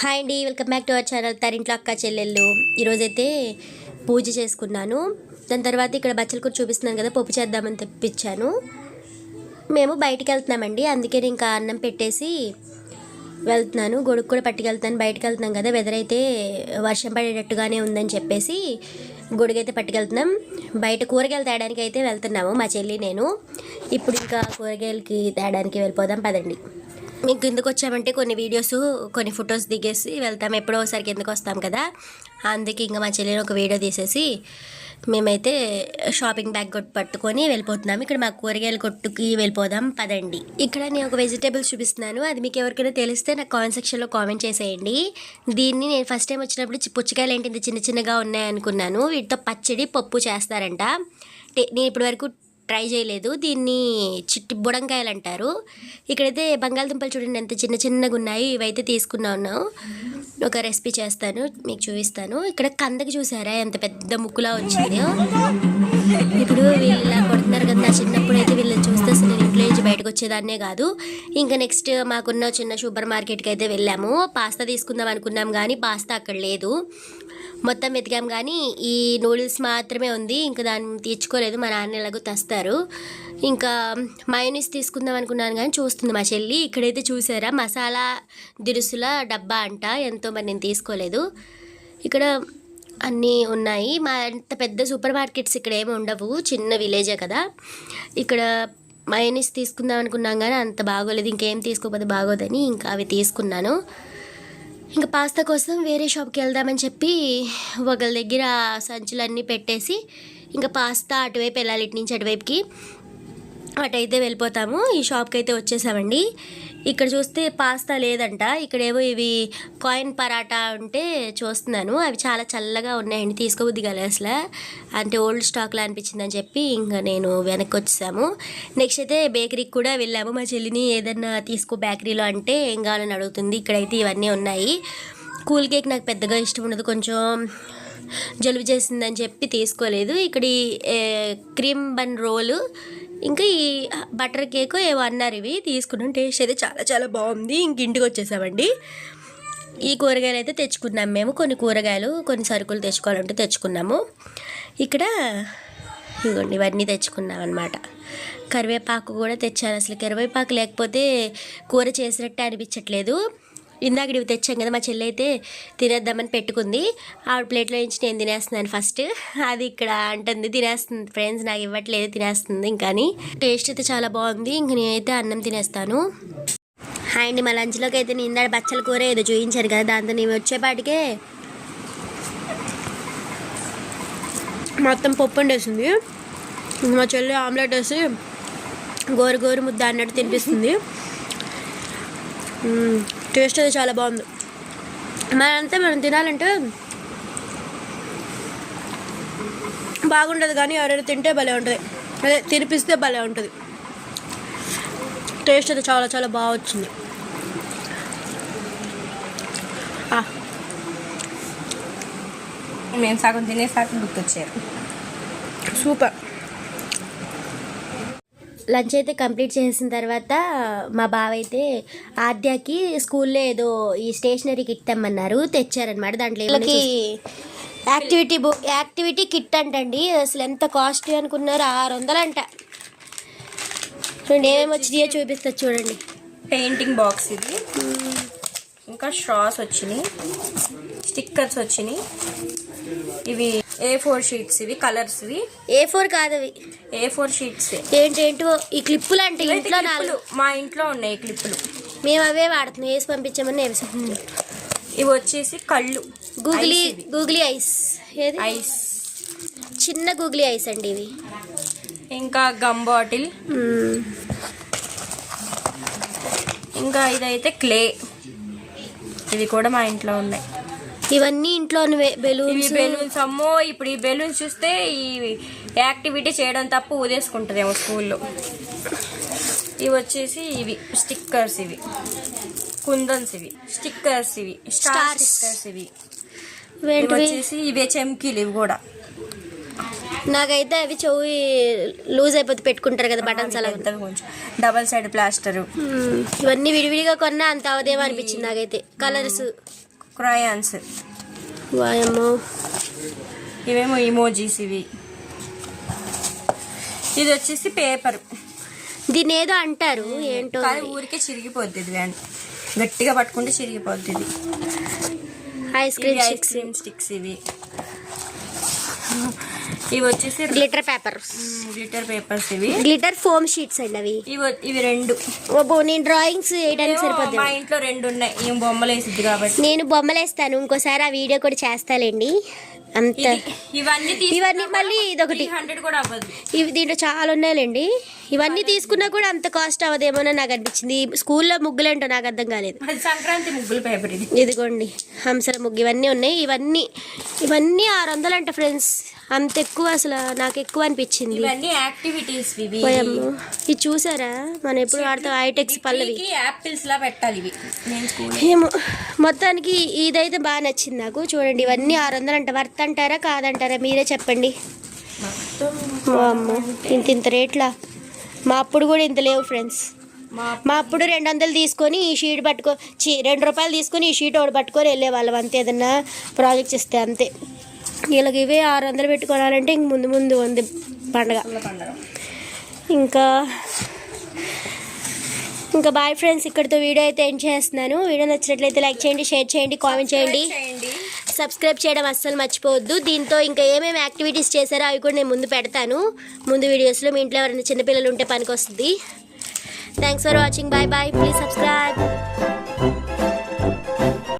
Hi అండి welcome back to our channel తరింట్లో అక్క చెల్లెళ్ళు. ఈరోజైతే పూజ చేసుకున్నాను. దాని తర్వాత ఇక్కడ బచ్చల కూర చూపిస్తున్నాను కదా పప్పు చేద్దామని తెప్పించాను. మేము బయటికి వెళ్తున్నామండి అందుకే నేను ఇంకా అన్నం పెట్టేసి వెళ్తున్నాను. గొడుగు కూడా పట్టుకెళ్తాను బయటకు వెళ్తున్నాం కదా వెదర్ అయితే వర్షం పడేటట్టుగానే ఉందని చెప్పేసి గొడుగైతే పట్టుకెళ్తున్నాం. బయట కూరగాయలు తేయడానికి అయితే వెళ్తున్నాము మా చెల్లి నేను. ఇప్పుడు ఇంకా కూరగాయలకి తేయడానికి వెళ్ళిపోదాం పదండి. మీకు ఎందుకు వచ్చామంటే కొన్ని వీడియోస్ కొన్ని ఫొటోస్ దిగేసి వెళ్తాం. ఎప్పుడో ఒకసారికి ఎందుకు వస్తాం కదా? అందుకే ఇంకా మా చెల్లెని ఒక వీడియో తీసేసి మేమైతే షాపింగ్ బ్యాగ్ కొట్టు పట్టుకొని వెళ్ళిపోతున్నాం. ఇక్కడ మా కూరగాయల కొట్టుకి వెళ్ళిపోదాం పదండి. ఇక్కడ నేను ఒక వెజిటేబుల్స్ చూపిస్తున్నాను. అది మీకు ఎవరికైనా తెలిస్తే నాకు కామెంట్ సెక్షన్లో కామెంట్ చేసేయండి. దీన్ని నేను ఫస్ట్ టైం వచ్చినప్పుడు పుచ్చకాయలు ఏంటి చిన్న చిన్నగా ఉన్నాయి అనుకున్నాను వీటితో పచ్చడి పప్పు చేస్తారంట. నేను ఇప్పటి వరకు ట్రై చేయలేదు. దీన్ని చిట్టి బుడంకాయలు అంటారు ఇక్కడైతే బంగాళదుంపలు చూడండి ఎంత చిన్న చిన్నగా ఉన్నాయి. ఇవైతే తీసుకున్నాను. ఒక రెసిపీ చేస్తాను మీకు చూపిస్తాను. ఇక్కడ కందకి చూసారా? ఎంత పెద్ద ముక్కులా వచ్చింది. ఇప్పుడు వీళ్ళు ఇలా కొడుతున్నారు కదా నా చిన్నప్పుడు అయితే వీళ్ళని చూస్తే అసలు ఇంట్లో నుంచి బయటకు వచ్చేదాన్నే కాదు. ఇంకా నెక్స్ట్ మాకున్న చిన్న సూపర్ మార్కెట్కి అయితే వెళ్ళాము. పాస్తా తీసుకుందాం అనుకున్నాం కానీ పాస్తా అక్కడ లేదు. మొత్తం వెతికాం కానీ ఈ నూడిల్స్ మాత్రమే ఉంది. ఇంకా దాన్ని తీర్చుకోలేదు. మా నాన్న ఎలాగో తెస్తారు. ఇంకా మయోనీస్ తీసుకుందాం అనుకున్నాను కానీ చూస్తుంది మా చెల్లి. ఇక్కడైతే చూసారా? మసాలా దిరుసుల డబ్బా అంట. ఎంతో మరి నేను తీసుకోలేదు. ఇక్కడ అన్నీ ఉన్నాయి. మా అంత పెద్ద సూపర్ మార్కెట్స్ ఇక్కడ ఏమి ఉండవు. చిన్న విలేజే కదా. ఇక్కడ మయోనీస్ తీసుకుందాం అనుకున్నాం కానీ అంత బాగోలేదు. ఇంకేం తీసుకోకపోతే బాగోదని ఇంకా అవి తీసుకున్నాను. ఇంకా పాస్తా కోసం వేరే షాప్కి వెళ్దామని చెప్పి ఒకళ్ళ దగ్గర సంచులన్నీ పెట్టేసి ఇంకా పాస్తా అటువైపు వెళ్ళాలి ఇటు నుంచి అటువైపుకి. అటైతే వెళ్ళిపోతాము. ఈ షాప్కి అయితే వచ్చేసామండి. ఇక్కడ చూస్తే పాస్తా లేదంట. ఇక్కడేవో ఇవి కాయిన్ పరాటా ఉంటే చూస్తున్నాను. అవి చాలా చల్లగా ఉన్నాయండి. తీసుకోబుద్ది కదా అసలు. అంటే ఓల్డ్ స్టాక్లా అనిపించింది అని చెప్పి ఇంకా నేను వెనక్కి వచ్చేసాము నెక్స్ట్ అయితే బేకరీకి కూడా వెళ్ళాము. మా చెల్లిని ఏదన్నా తీసుకో బేకరీలో అంటే ఏం కావాలని అడుగుతుంది. ఇక్కడైతే ఇవన్నీ ఉన్నాయి. కూల్ కేక్ నాకు పెద్దగా ఇష్టం ఉండదు. కొంచెం జలుబు చేసిందని చెప్పి తీసుకోలేదు. ఇక్కడ క్రీమ్ బన్ రోలు ఇంకా ఈ బటర్ కేక్ ఏవో అన్నారు ఇవి తీసుకున్నాం టేస్ట్ అయితే చాలా చాలా బాగుంది. ఇంక ఇంటికి వచ్చేసామండి. ఈ కూరగాయలు అయితే తెచ్చుకున్నాం మేము. కొన్ని కూరగాయలు కొన్ని సరుకులు తెచ్చుకోవాలంటే తెచ్చుకున్నాము. ఇక్కడ ఇదిగోండి ఇవన్నీ తెచ్చుకున్నాం అనమాట కరివేపాకు కూడా తెచ్చాను. అసలు కరివేపాకు లేకపోతే కూర చేసినట్టే అనిపించట్లేదు. ఇందాక ఇవి తెచ్చాం కదా మా చెల్లి అయితే తినేద్దామని పెట్టుకుంది. ఆవిడ ప్లేట్లో నుంచి నేను తినేస్తున్నాను ఫస్ట్. అది ఇక్కడ అంటుంది తినేస్తుంది ఫ్రెండ్స్ నాకు ఇవ్వట్లేదు తినేస్తుంది ఇంకాని టేస్ట్ అయితే చాలా బాగుంది. ఇంక నేనైతే అన్నం తినేస్తాను. హాయ్ అండి మా లంచ్లోకి అయితే నేను ఇందాక బచ్చల కూర ఏదో చూపించాను కదా దాంతో నేను వచ్చేపాటికే మొత్తం పప్పు వండేసింది. మా చెల్లి ఆమ్లెట్ వేసి గోరు గోరు ముద్ద అన్నట్టు తినిపిస్తుంది. టేస్ట్ అయితే చాలా బాగుంది. మనంతా మనం తినాలంటే బాగుండదు కానీ ఎవరైనా తింటే భలే ఉంటుంది. అదే తినిపిస్తే భలే ఉంటుంది. టేస్ట్ అయితే చాలా చాలా బాగా వచ్చింది. మేము సగం తినేసాక గుర్తొచ్చారు. సూపర్. లంచ్ అయితే కంప్లీట్ చేసిన తర్వాత మా బావ అయితే ఆద్యకి స్కూల్లో ఏదో ఈ స్టేషనరీ కిట్ తెమ్మన్నారు తెచ్చారనమాట దాంట్లో యాక్టివిటీ బుక్ యాక్టివిటీ కిట్ అంటండి. అసలు ఎంత కాస్ట్లీ అనుకున్నారు? ఆరు వందలు అంట. చూడండి ఏమేమి వచ్చినాయో చూపిస్తుంది చూడండి. పెయింటింగ్ బాక్స్ ఇది. ఇంకా స్ట్రాస్ వచ్చినాయి. స్టిక్కర్స్ వచ్చినాయి. ఇవి ఏ ఫోర్ షీట్స్ ఇవి కలర్స్ ఇవి. ఏ ఫోర్ కాదు అవి ఏ ఫోర్ షీట్స్ ఏంటేంటో ఈ క్లిప్పులు అంటే ఇంట్లో నాలుగు. మా ఇంట్లో ఉన్నాయి క్లిప్పులు. మేము అవే వాడుతున్నాం. వేసి పంపించామని వేసాం ఇవి వచ్చేసి కళ్ళు. గూగులీ. Googly eyes. ఏది? ఐస్. చిన్న గూగులీ ఐస్ అండి ఇవి. ఇంకా గమ్ బాటిల్. ఇంకా ఇదైతే క్లే. ఇవి కూడా మా ఇంట్లో ఉన్నాయి. ఇవన్నీ ఇవి బెలూన్స్. బెలూన్స్ అమ్మో ఇప్పుడు ఈ బెలూన్స్ చూస్తే ఈ యాక్టివిటీ చేయడం తప్ప ఊదేసుకుంటుందేమో స్కూల్లో. ఇవి వచ్చేసి ఇవి స్టిక్కర్స్ ఇవి. కుందన్స్ ఇవి స్టిక్కర్స్ ఇవి స్టార్. స్టిక్కర్స్ ఇవి. వచ్చేసి ఇవే చెమ్కీలు ఇవి కూడా. నాకైతే అవి చెవి లూజ్ అయిపోతే పెట్టుకుంటారు కదా బటన్స్ అలా. కొంచెం. Double side plaster. ఇవన్నీ విడివిడిగా కొన్నా అంత అవదేమో అనిపించింది నాకైతే. కలర్స్. క్రయాన్స్ వాయమ్మో ఇవేమో ఇమోజీస్ ఇవి. ఇది వచ్చేసి పేపర్ దీన్ని ఏదో అంటారు ఏంటో కానీ ఊరికే చిరిగిపోద్ది ఇది గట్టిగా పట్టుకుంటే చిరిగిపోద్ది ఇది. Ice cream ice cream sticks ఇవి. ఇవి వచ్చేసి గ్లిటర్ పేపర్ గ్లిటర్ పేపర్స్ ఇవి. గ్లిటర్ ఫోమ్ షీట్స్ అండి అవి. ఇవి రెండు. ఓబో నేను డ్రాయింగ్స్ వేయడానికి ఏమో సరిపోద్ది. మా ఇంట్లో రెండు ఉన్నాయి. ఏం బొమ్మలు వేసిద్ది కాబట్టి. నేను బొమ్మలు వేస్తాను. ఇంకోసారి ఆ వీడియో కూడా చేస్తాలేండి. అంత ఇవన్నీ ఇవన్నీ మళ్ళీ ఇదొకటి. హండ్రెడ్ కూడా అవ్వదు. ఇవి దీంట్లో చాలా ఉన్నాయిలేండి. ఇవన్నీ తీసుకున్నా కూడా అంత కాస్ట్ అవ్వదేమో నాకు అనిపించింది. స్కూల్లో ముగ్గులేంటో నాకు అర్థం కాలేదు. సంక్రాంతి ముగ్గుల పేపర్ ఇది. ఇదిగోండి. హంసల ముగ్గు. ఇవన్నీ ఉన్నాయి. ఇవన్నీ ఇవన్నీ ఆరు వందలు అంట ఫ్రెండ్స్ అంత ఎక్కువ అసలు నాకు ఎక్కువ అనిపించింది ఇవన్నీ యాక్టివిటీస్ ఇవి పోయమ్మ ఇది చూసారా? మనం ఎప్పుడు వాడతాం ఐటెక్స్ పల్లవి. యాపిల్స్ లా పెట్టాలి ఇవి. నేను స్కూల్ ఏమో మొత్తానికి ఇదైతే బాగా నచ్చింది నాకు. చూడండి ఇవన్నీ ఆరు వందలు అంట వర్త్ అంటారా కాదంటారా? మీరే చెప్పండి. అమ్మ ఇంత ఇంత రేట్లా? మా అప్పుడు కూడా ఇంత లేవు ఫ్రెండ్స్. మా అప్పుడు రెండు వందలు తీసుకొని ఈ షీట్ పట్టుకో చీ రెండు రూపాయలు తీసుకొని ఈ షీట్ ఒకటి పట్టుకొని వెళ్ళేవాళ్ళం. అంతే ఏదన్నా ప్రాజెక్ట్స్ ఇస్తే అంతే. వీళ్ళకి ఇవే ఆరు వందలు పెట్టుకోవాలంటే ఇంక ముందు ముందు ఉంది పండగ. ఇంకా ఇంకా బాయ్ ఫ్రెండ్స్ ఇక్కడితో వీడియో అయితే ఎండ్ చేస్తున్నాను. వీడియో నచ్చినట్లయితే లైక్ చేయండి షేర్ చేయండి కామెంట్ చేయండి. చేయండి. సబ్స్క్రైబ్ చేయడం అస్సలు మర్చిపోవద్దు. దీంతో ఇంకా ఏమేమి యాక్టివిటీస్ చేశారో అవి కూడా నేను ముందు పెడతాను. ముందు వీడియోస్లో మీ ఇంట్లో ఎవరైనా చిన్నపిల్లలు ఉంటే పనికి వస్తుంది thanks for watching bye bye please subscribe